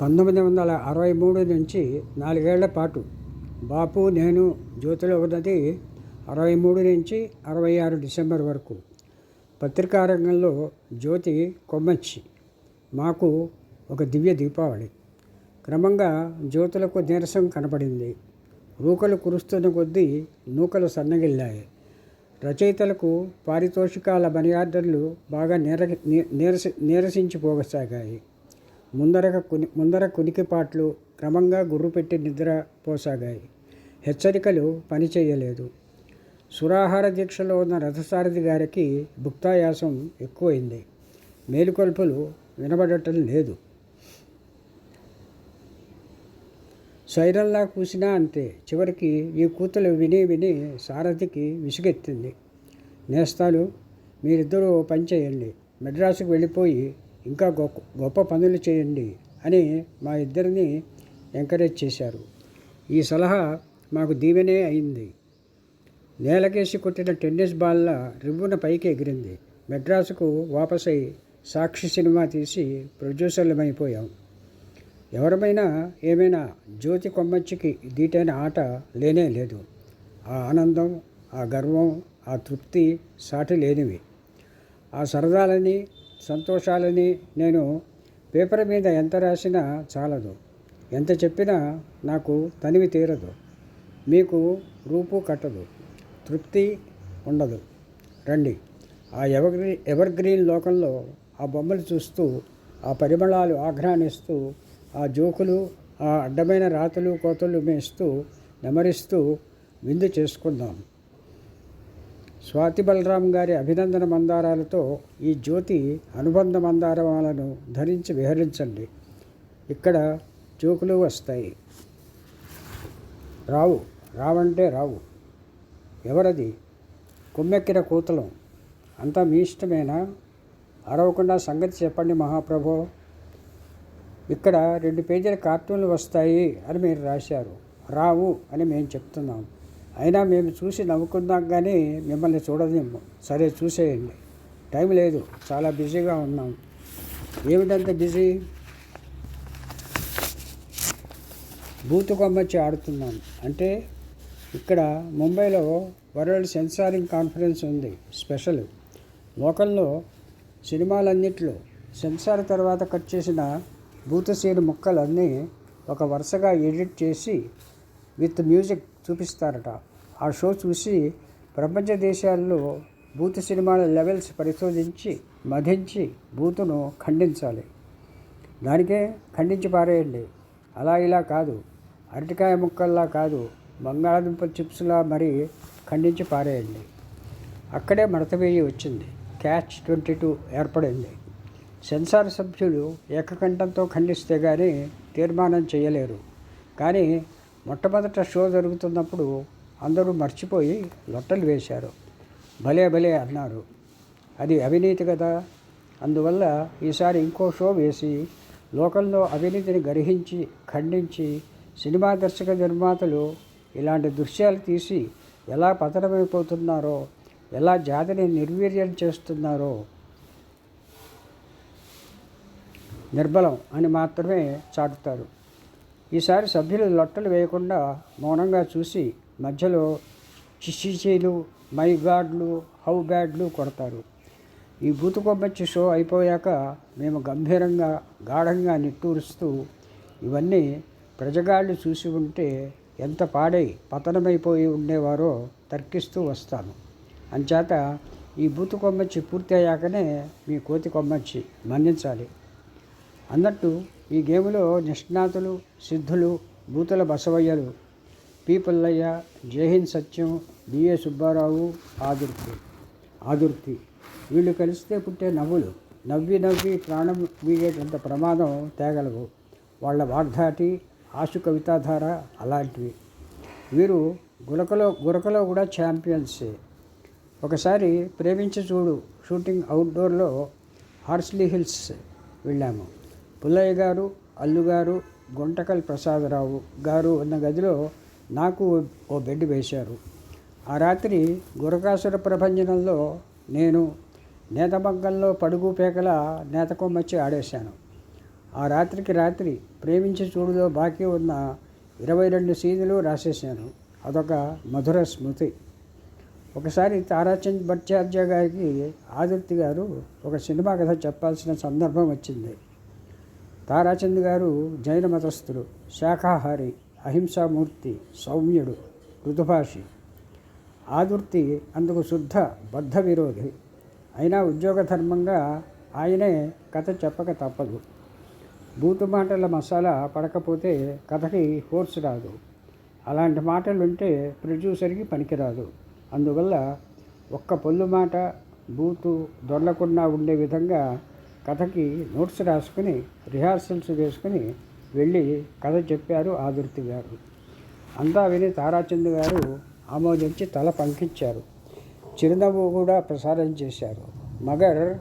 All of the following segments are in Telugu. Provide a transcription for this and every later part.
పంతొమ్మిది వందల అరవై మూడు నుంచి నాలుగేళ్ళ పాటు బాపు నేను జ్యోతిలో ఉన్నది అరవై మూడు నుంచి అరవై ఆరు డిసెంబర్ వరకు. పత్రికా రంగంలో జ్యోతి కొమ్మచ్చి మాకు ఒక దివ్య దీపావళి. క్రమంగా జ్యోతులకు నీరసం కనపడింది. రూకలు కురుస్తున్న కొద్దీ నూకలు సన్నగిల్లాయి. రచయితలకు పారితోషికాల మర్యాదలు బాగా నీర నీరసి నీరసించిపోసాగాయి ముందరక కుని ముందర కునికిపాట్లు క్రమంగా గుర్రుపెట్టి నిద్ర పోసాగాయి. హెచ్చరికలు పనిచేయలేదు సురాహార దీక్షలో ఉన్న రథసారథి గారికి భుక్తాయాసం ఎక్కువైంది. మేలుకొల్పులు వినబడటం లేదు. సైరల్లా కూసినా అంతే. చివరికి ఈ కూతులు విని విని సారథికి విసుగెత్తింది. నేస్తాలు మీరిద్దరూ పని చేయండి. మెడ్రాసుకు వెళ్ళిపోయి ఇంకా గొప్ప గొప్ప పనులు చేయండి అని మా ఇద్దరిని ఎంకరేజ్ చేశారు. ఈ సలహా మాకు దీవెనే అయింది. నేలకేసి కొట్టిన టెన్నిస్ బాల్ల రివ్వున పైకి ఎగిరింది. మెడ్రాసుకు వాపసై సాక్షి సినిమా తీసి ప్రొడ్యూసర్లమైపోయాం. ఎవరమైనా ఏమైనా జ్యోతి కొమ్మచ్చికి దీటైన ఆట లేనే లేదు. ఆ ఆనందం ఆ గర్వం ఆ తృప్తి సాటి లేనివి. ఆ సరదాలని సంతోషాలని నేను పేపర్ మీద ఎంత రాసినా చాలదు. ఎంత చెప్పినా నాకు తనివి తీరదు. మీకు రూపు కట్టదు. తృప్తి ఉండదు. రండి. ఆ ఎవర్ ఎవర్గ్రీన్ లోకంలో ఆ బొమ్మలు చూస్తూ ఆ పరిమళాలు ఆఘ్రానిస్తూ ఆ జోకులు ఆ అడ్డమైన రాతలు కోతలు మేస్తూ నెమరిస్తూ విందు చేసుకుందాం. స్వాతి బలరాం గారి అభినందన మందారాలతో ఈ జ్యోతి అనుబంధ మందారాలను ధరించి విహరించండి. ఇక్కడ జోకులు వస్తాయి. రావు రావంటే రావు. ఎవరది? కొమ్మెక్కిన కూతలం. అంతా మీ ఇష్టమేనా? అరవకుండా సంగతి చెప్పండి మహాప్రభో. ఇక్కడ రెండు పేజీల కార్టూన్లు వస్తాయి అని మీరు రాశారు. రావు అని మేము చెప్తున్నాం. అయినా మేము చూసి నవ్వుకుందాం కానీ మిమ్మల్ని చూడలేము సరే చూసేయండి. టైం లేదు. చాలా బిజీగా ఉన్నాం. ఏమిటంత బిజీ? బూతు కొమ్మచ్చి ఆడుతున్నాం. అంటే ఇక్కడ ముంబైలో వరల్డ్ సెన్సారింగ్ కాన్ఫరెన్స్ ఉంది. స్పెషల్. లోకల్లో సినిమాలన్నిట్లో సెన్సార్ తర్వాత కట్ చేసిన భూతసీను ముక్కలన్నీ ఒక వరుసగా ఎడిట్ చేసి విత్ మ్యూజిక్ చూపిస్తారట. ఆ షో చూసి ప్రపంచ దేశాల్లో భూత సినిమాల లెవెల్స్ పరిశోధించి మధించి బూతును ఖండించాలి. దానికే ఖండించి పారేయండి. అలా ఇలా కాదు. అరటికాయ ముక్కల్లా కాదు. బంగాళాదుంప చిప్స్లా మరి ఖండించి పారేయండి. అక్కడే మడతవేయి వచ్చింది. క్యాచ్ ట్వంటీ టూ ఏర్పడింది. సెన్సార్ సభ్యులు ఏకకంఠంతో ఖండిస్తే కానీ తీర్మానం చేయలేరు. కానీ మొట్టమొదట షో జరుగుతున్నప్పుడు అందరూ మర్చిపోయి లొట్టలు వేశారు. భలే భలే అన్నారు. అది అవినీతి కదా? అందువల్ల ఈసారి ఇంకో షో వేసి లోకంలో అవినీతిని గ్రహించి ఖండించి సినిమా దర్శక నిర్మాతలు ఇలాంటి దృశ్యాలు తీసి ఎలా పతనమైపోతున్నారో ఎలా జాతిని నిర్వీర్యం చేస్తున్నారో నిర్బలం అని మాత్రమే చాటుతారు. ఈసారి సభ్యులు లొట్టలు వేయకుండా మౌనంగా చూసి మధ్యలో చిచ్చిచీలు మై గాడ్లు హౌ బ్యాడ్లు కొడతారు. ఈ బూతుకొమ్మచ్చి షో అయిపోయాక మేము గంభీరంగా గాఢంగా నిట్టూరుస్తూ ఇవన్నీ ప్రజగాళ్ళు చూసి ఉంటే ఎంత పాడై పతనమైపోయి ఉండేవారో తర్కిస్తూ వస్తాను. అంచేత ఈ బూతు కొమ్మచ్చి పూర్తి అయ్యాకనే మీ కోతి కొమ్మచ్చి మన్నించాలి. అన్నట్టు ఈ గేమ్లో నిష్ణాతులు సిద్ధులు బూతుల బసవయ్యలు P Pullayya Jayahind Satyam B A Subbarao Adurthi. Adurthi. వీళ్ళు కలిస్తే పుట్టే నవ్వులు. నవ్వి నవ్వి ప్రాణం వీగేటంత ప్రమాదం తేగలవు. వాళ్ళ వాగ్ధాటి ఆశు కవితాధార అలాంటివి. వీరు గురకలో గురకలో కూడా ఛాంపియన్సే. ఒకసారి ప్రేమించి చూడు షూటింగ్ అవుట్డోర్లో హార్స్లీ హిల్స్ వెళ్ళాము. పుల్లయ్య గారు అల్లుగారు గుంటకల్ ప్రసాదరావు గారు ఉన్న గదిలో నాకు ఓ బెడ్ వేశారు. ఆ రాత్రి గురకాసుర ప్రభంజనంలో నేను నేతమగ్గంలో పడుగు పేకల నేతకొమ్మచ్చి ఆడేశాను. ఆ రాత్రికి రాత్రి ప్రేమించి చూడులో బాకీ ఉన్న ఇరవై రెండు సీన్లు రాసేసాను అదొక మధుర స్మృతి. ఒకసారి తారాచంద్ భట్టాచార్య గారికి ఆదిత్య గారు ఒక సినిమా కథ చెప్పాల్సిన సందర్భం వచ్చింది. తారాచంద్ గారు జైన మతస్థులు శాఖాహారి అహింసామూర్తి సౌమ్యుడు మృదుభాషి ఆదుర్తి అందుకు శుద్ధ బద్ధ విరోధి. అయినా ఉద్యోగ ధర్మంగా ఆయనే కథ చెప్పక తప్పదు. బూతు మాటల మసాలా పడకపోతే కథకి హోర్స్ రాదు. అలాంటి మాటలు ఉంటే ప్రొడ్యూసర్కి పనికిరాదు. అందువల్ల ఒక్క పొల్లు మాట బూతు దొరలకుండా ఉండే విధంగా కథకి నోట్స్ రాసుకుని రిహార్సల్స్ వేసుకుని వెళ్ళి కథ చెప్పారు ఆదుర్తి గారు. అంతా విని తారాచంద్ గారు ఆమోదించి తల పంకించారు చిరునవ్వు కూడా ప్రసారం చేశారు. మగర్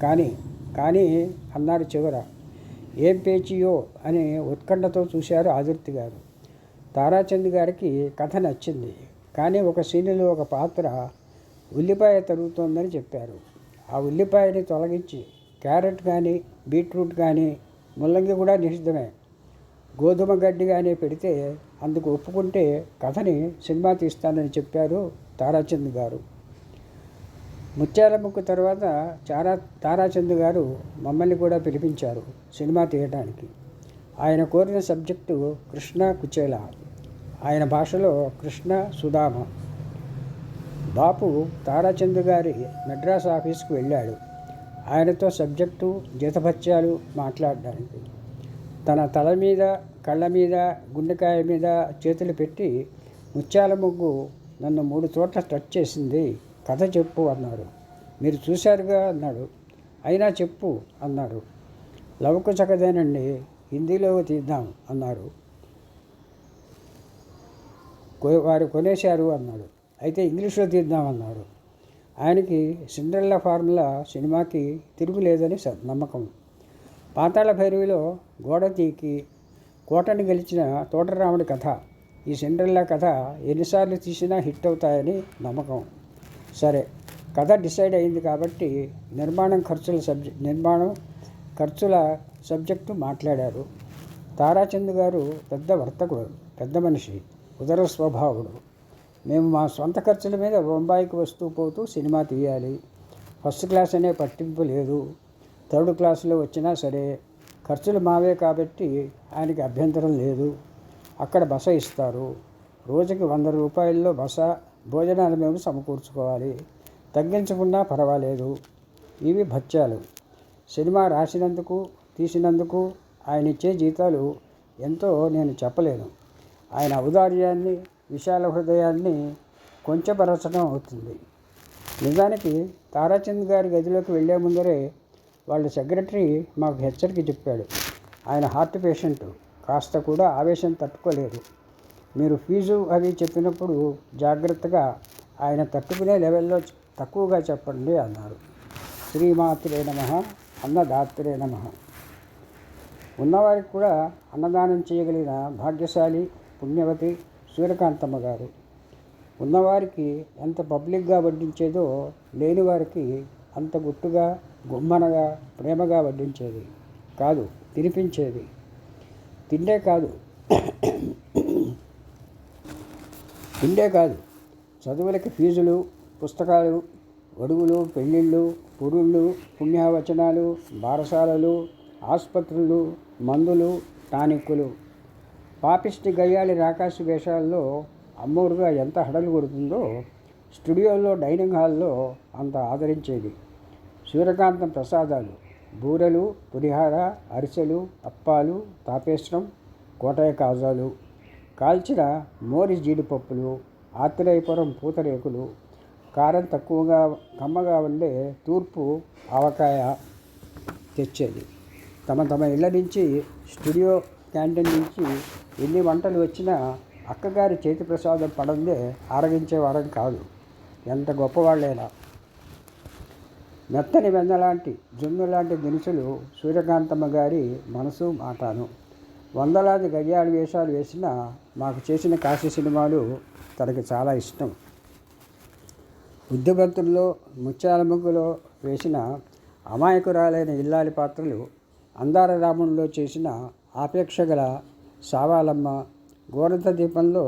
కానీ కానీ అన్నారు చివర. ఏం పేచియో అని ఉత్కంఠతో చూశారు ఆదుర్తి గారు. తారాచంద్ గారికి కథ నచ్చింది. కానీ ఒక సీనులో ఒక పాత్ర ఉల్లిపాయ తరుగుతోందని చెప్పారు. ఆ ఉల్లిపాయని తొలగించి క్యారెట్ కానీ బీట్రూట్ కానీ ముల్లంగి కూడా నిషిద్ధమే. గోధుమ గడ్డి కానీ పెడితే అందుకు ఒప్పుకుంటే కథని సినిమా తీస్తానని చెప్పారు తారాచంద్ గారు. ముత్యాల ముక్కు తర్వాత చారా తారాచంద్ గారు మమ్మల్ని కూడా పిలిపించారు సినిమా తీయడానికి ఆయన కోరిన సబ్జెక్టు కృష్ణ కుచేల. ఆయన భాషలో కృష్ణ సుధామ. బాపు తారాచంద్ గారి మెడ్రాస్ ఆఫీస్కి వెళ్ళాడు. ఆయనతో సబ్జెక్టు జీతభత్యాలు మాట్లాడడానికి. తన తల మీద కళ్ళ మీద గుండెకాయ మీద చేతులు పెట్టి ముత్యాల ముగ్గు నన్ను మూడు చోట్ల టచ్ చేసింది. కథ చెప్పు అన్నారు మీరు చూశారుగా అన్నాడు. అయినా చెప్పు అన్నారు లవకు చక్కదేనండి. హిందీలో తీద్దాం అన్నారు. కొ- వారు కొనేశారు అన్నాడు. అయితే ఇంగ్లీష్లో తీద్దామన్నారు. ఆయనకి సిండ్రెల్లా ఫార్ములా సినిమాకి తిరుగులేదని స- నమ్మకం. పాతాళ భైరవిలో గోడ తీకి కోటని గెలిచిన తోటరాముడి కథ ఈ సిండ్రెల్లా కథ ఎన్నిసార్లు తీసినా హిట్ అవుతాయని నమ్మకం. సరే కథ డిసైడ్ అయింది కాబట్టి నిర్మాణం ఖర్చుల సబ్జెక్ట్ నిర్మాణం ఖర్చుల సబ్జెక్టు మాట్లాడారు. తారాచంద్ గారు పెద్ద వర్తకుడు పెద్ద మనిషి ఉదర స్వభావుడు. మేము మా సొంత ఖర్చుల మీద బొంబాయికి వస్తూ పోతూ సినిమా తీయాలి. ఫస్ట్ క్లాస్ అనే పట్టింపు లేదు. థర్డ్ క్లాస్లో వచ్చినా సరే ఖర్చులు మావే కాబట్టి ఆయనకి అభ్యంతరం లేదు. అక్కడ బస ఇస్తారు. రోజుకి వంద రూపాయల్లో బస భోజనాలు మేము సమకూర్చుకోవాలి. తగ్గించకుండా పర్వాలేదు. ఇవి భత్యాలు. సినిమా రాసినందుకు తీసినందుకు ఆయన ఇచ్చే జీతాలు ఎంతో నేను చెప్పలేను. ఆయన ఔదార్యాన్ని విశాల హృదయాన్ని కొంచెపరచడం అవుతుంది. నిజానికి తారాచంద్ గారి గదిలోకి వెళ్ళే ముందరే వాళ్ళ సెక్రటరీ మాకు హెచ్చరిక చెప్పాడు. ఆయన హార్ట్ పేషెంట్. కాస్త కూడా ఆవేశం తట్టుకోలేదు. మీరు ఫీజు అవి చెప్పినప్పుడు జాగ్రత్తగా ఆయన తట్టుకునే లెవెల్లో తక్కువగా చెప్పండి అన్నారు. శ్రీమాత్రే నమ అన్నదాత్రే నమ. ఉన్నవారికి కూడా అన్నదానం చేయగలిగిన భాగ్యశాలి పుణ్యవతి సూర్యకాంతమ్మ గారు. ఉన్నవారికి ఎంత పబ్లిక్గా వడ్డించేదో లేని వారికి అంత గుట్టుగా గుమ్మనగా ప్రేమగా వడ్డించేది కాదు తినిపించేది. తిండే కాదు. తిండే కాదు. చదువులకి ఫీజులు పుస్తకాలు గొడుగులు పెళ్ళిళ్ళు పురుళ్ళు పుణ్యవచనాలు బారసాలలు ఆసుపత్రులు మందులు టానిక్కులు పాపిష్టి గయ్యాలి రాకాశ వేషాల్లో అమ్మోరుగా ఎంత హడలు కొడుతుందో స్టూడియోలో డైనింగ్ హాల్లో అంత ఆదరించేది. సూర్యకాంతం ప్రసాదాలు బూరెలు పులిహార అరిసెలు అప్పాలు తాపేశ్వరం కోటయ కాజాలు కాల్చిన మోరి జీడిపప్పులు ఆత్రేయపురం పూతరేకులు కారం తక్కువగా కమ్మగా ఉండే తూర్పు ఆవకాయ తెచ్చేది. తమ తమ ఇళ్ళ నుంచి స్టూడియో క్యాంటీన్ నుంచి ఎన్ని వంటలు వచ్చినా అక్కగారి చేతి ప్రసాదం పడందే ఆరగించేవారం కాదు. ఎంత గొప్పవాళ్ళైనా. మెత్తని వెన్నలాంటి జున్ను లాంటి దినుసులు సూర్యకాంతమ్మ గారి మనసు మాటాను. వందలాది గయ్యాళి వేషాలు వేసిన మాకు చేసిన కాశీ సినిమాలు తనకి చాలా ఇష్టం. బుద్ధిభక్తుల్లో ముత్యాల ముగ్గులో వేసిన అమాయకురాలైన ఇల్లాలి పాత్రలు అందార రాముల్లో చేసిన ఆపేక్ష గల సావాలమ్మ గోరంత దీపంలో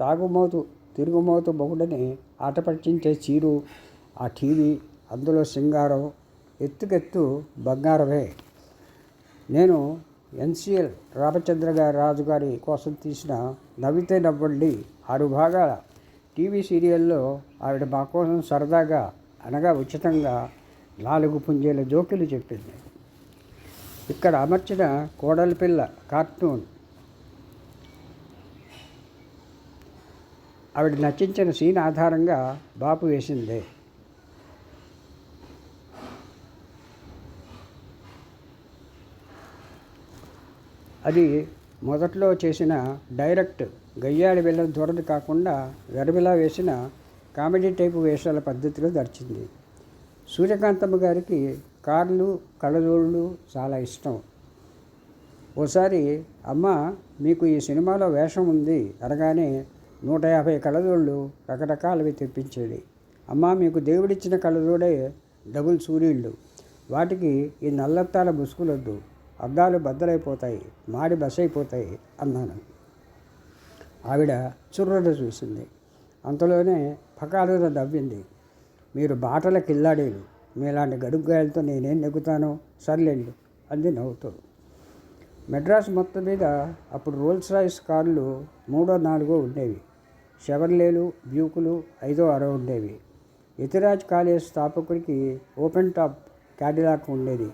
తాగుమోతు తిరుగుమోతు బొగుడని ఆటపట్టించే చీరు ఆ టీవీ అందులో సింగారం ఎత్తుకెత్తు బంగారమే. నేను ఎన్సిఎల్ రామచంద్ర గారి రాజు గారి కోసం తీసిన నవ్వితే నవ్వండి ఆరు భాగాల టీవీ సీరియల్లో ఆవిడ మా కోసం సరదాగా అనగా ఉచితంగా నాలుగు పుంజేల జోకులు చెప్పింది. ఇక్కడ అమర్చిన కోడల పిల్ల కార్టూన్. ఆవిడ నచించిన సీన్ ఆధారంగా బాపు వేసింది. అది మొదట్లో చేసిన డైరెక్ట్ గయ్యాడి వెళ్ళిన దూరది కాకుండా వెరబిలా వేసిన కామెడీ టైపు వేషాల పద్ధతిలో దర్చింది. సూర్యకాంతమ్మ గారికి కార్లు కళ్ళజోళ్ళు చాలా ఇష్టం. ఓసారి అమ్మ మీకు ఈ సినిమాలో వేషం ఉంది అనగానే నూట యాభై కళ్ళజోళ్ళు రకరకాలవి తెప్పించేది. అమ్మ మీకు దేవుడిచ్చిన కళ్ళజోడే డబుల్ సూర్యుళ్ళు వాటికి ఈ నల్లత్తాల ముసుగులొద్దు. అద్దాలు బద్దలైపోతాయి. మాడి బసైపోతాయి అన్నాను. ఆవిడ చుర్రను చూసింది. అంతలోనే పకాలున నవ్వింది. మీరు బాటల కిల్లాడేలు. మీలాంటి గడుగ్గాయలతో నేనేం నెగ్గుతాను సర్లేండి అంది నవ్వుతూ. మెడ్రాస్ మొత్తం మీద అప్పుడు రోల్స్ రాయిస్ కార్లు మూడో నాలుగో ఉండేవి. షెవర్లేలు బ్యూకులు ఐదో ఆరో ఉండేవి. యతిరాజ్ కాలేజ్ స్థాపకుడికి ఓపెన్ టాప్ క్యాడిలాక్ ఉండేది.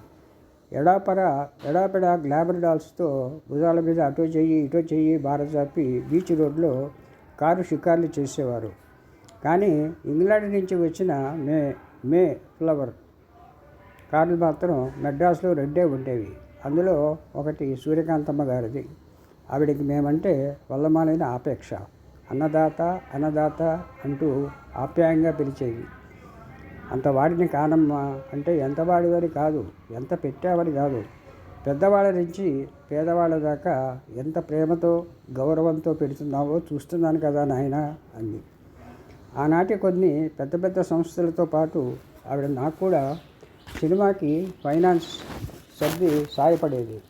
ఎడాపర ఎడాపెడా గ్లాబర్ డాల్స్తో భుజాల మీద అటో చెయ్యి ఇటో చెయ్యి బారజాపి బీచ్ రోడ్లో కారు షికార్లు చేసేవారు. కానీ ఇంగ్లాండ్ నుంచి వచ్చిన మే మే ఫ్లవర్. కార్లు మాత్రం మెడ్రాస్లో రెండే ఉండేవి. అందులో ఒకటి సూర్యకాంతమ్మ గారిది. ఆవిడకి మేమంటే వల్లమాలైన ఆపేక్ష. అన్నదాత అన్నదాత అంటూ ఆప్యాయంగా పిలిచేవి. అంత వాడిని కానమ్మా అంటే ఎంత వాడివని కాదు ఎంత పెట్టావని కాదు. పెద్దవాళ్ళ నుంచి పేదవాళ్ళ దాకా ఎంత ప్రేమతో గౌరవంతో పెడుతున్నావో చూస్తున్నాను కదా నాయన అంది. ఆనాటి కొన్ని పెద్ద పెద్ద సంస్థలతో పాటు ఆవిడ నాకు కూడా సినిమాకి ఫైనాన్స్ సర్ది సాయపడేది.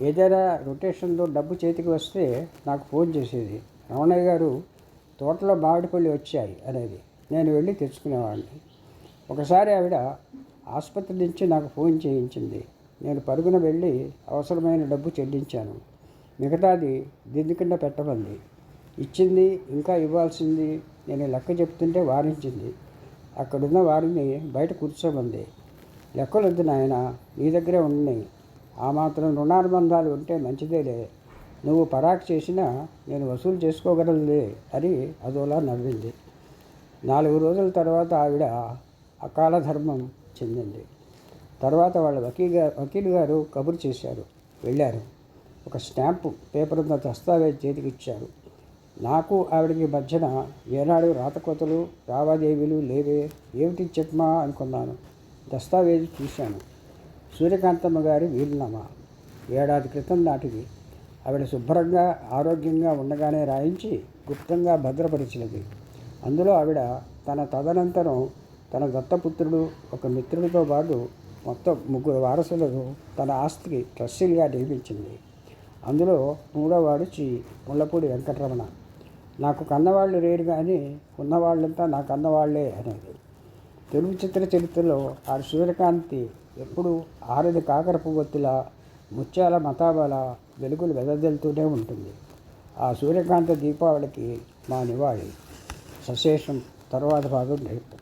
ఏదైనా రొటేషన్లో డబ్బు చేతికి వస్తే నాకు ఫోన్ చేసేది. రమణయ్య గారు తోటలో మామిడిపల్లి వచ్చాయి అనేది నేను వెళ్ళి తెచ్చుకునేవాడిని. ఒకసారి ఆవిడ ఆసుపత్రి నుంచి నాకు ఫోన్ చేయించింది. నేను పరుగున వెళ్ళి అవసరమైన డబ్బు చెల్లించాను. మిగతాది దిండు కింద పెట్టమంది. ఇచ్చింది ఇంకా ఇవ్వాల్సింది నేను లెక్క చెప్తుంటే వారించింది. అక్కడున్న వారిని బయట కూర్చోమంది. లెక్కలొద్దు నాయన నీ దగ్గరే ఉన్నాయి. ఆ మాత్రం రుణానుబంధాలు ఉంటే మంచిదేలే. నువ్వు పరాక్ చేసినా నేను వసూలు చేసుకోగలనులే అని అదోలా నవ్వింది. నాలుగు రోజుల తర్వాత ఆవిడ అకాల ధర్మం చెందింది. తర్వాత వాళ్ళ వకీల్ గారు వకీల్ గారు కబురు చేశారు. వెళ్ళారు. ఒక స్టాంపు పేపర్ ఉన్న దస్తావేజ్ చేతికి ఇచ్చారు నాకు ఆవిడకి మధ్యన ఏనాడు రాతకోతలు లావాదేవీలు లేవే ఏమిటి చెప్పమా అనుకున్నాను. దస్తావేజ్ చూశాను. సూర్యకాంతమ్మ గారి వీలునామా. ఏడాది క్రితం నాటిది. ఆవిడ శుభ్రంగా ఆరోగ్యంగా ఉండగానే రాయించి గుప్తంగా భద్రపరిచినది. అందులో ఆవిడ తన తదనంతరం తన దత్తపుత్రుడు ఒక మిత్రుడితో పాటు మొత్తం ముగ్గురు వారసులను తన ఆస్తికి ట్రస్టీలుగా నియమించింది. అందులో మూడోవాడు చి ముళ్ళపూడి వెంకటరమణ. నాకు కన్నవాళ్ళు లేరు కానీ ఉన్నవాళ్ళంతా నా కన్నవాళ్ళే అనేది. తెలుగు చిత్ర చరిత్రలో ఆ సూర్యకాంతి ఎప్పుడు ఆరది కాకర పువ్వొత్తుల ముత్యాల మతాబాల వెలుగులు వెదజల్తూనే ఉంటుంది. ఆ సూర్యకాంత దీపావళికి మా నివాళి. సశేషం తర్వాత భాగం నేర్పు